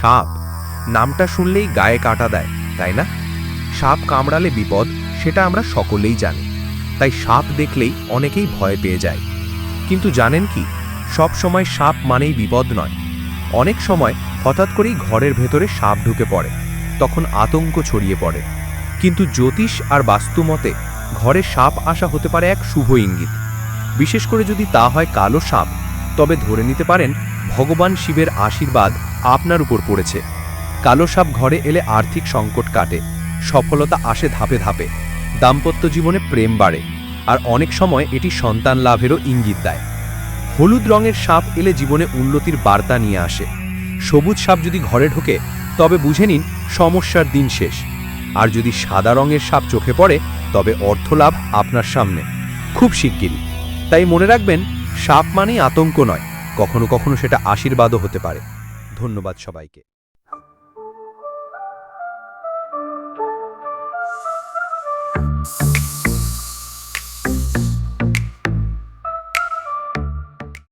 সাপ। নামটা শুনলেই গায়ে কাটা দেয়, তাই না? সাপ কামড়ালে বিপদ, সেটা আমরা সকলেই জানি। তাই সাপ দেখলেই অনেকেই ভয় পেয়ে যায়। কিন্তু জানেন কি? সব সময় সাপ মানেই বিপদ নয়। অনেক সময় হঠাৎ করেই ঘরের ভেতরে সাপ ঢুকে পড়ে, তখন আতঙ্ক ছড়িয়ে পড়ে। কিন্তু জ্যোতিষ আর বাস্তুমতে ঘরে সাপ আসা হতে পারে এক শুভ ইঙ্গিত। বিশেষ করে যদি তা হয় কালো সাপ, তবে ধরে নিতে পারেন ভগবান শিবের আশীর্বাদ আপনার উপর পড়েছে। কালো সাপ ঘরে এলে আর্থিক সংকট কাটে, সফলতা আসে ধাপে ধাপে, দাম্পত্য জীবনে প্রেম বাড়ে, আর অনেক সময় এটি সন্তান লাভেরও ইঙ্গিত দেয়। হলুদ রঙের সাপ এলে জীবনে উন্নতির বার্তা নিয়ে আসে। সবুজ সাপ যদি ঘরে ঢোকে, তবে বুঝে নিন সমস্যার দিন শেষ। আর যদি সাদা রঙের সাপ চোখে পড়ে, তবে অর্থলাভ আপনার সামনে। খুব শিগগিরই। তাই মনে রাখবেন, সাপ মানেই আতঙ্ক নয় কখনো কখনো সেটা আশীর্বাদও হতে পারে। ধন্যবাদ সবাইকে।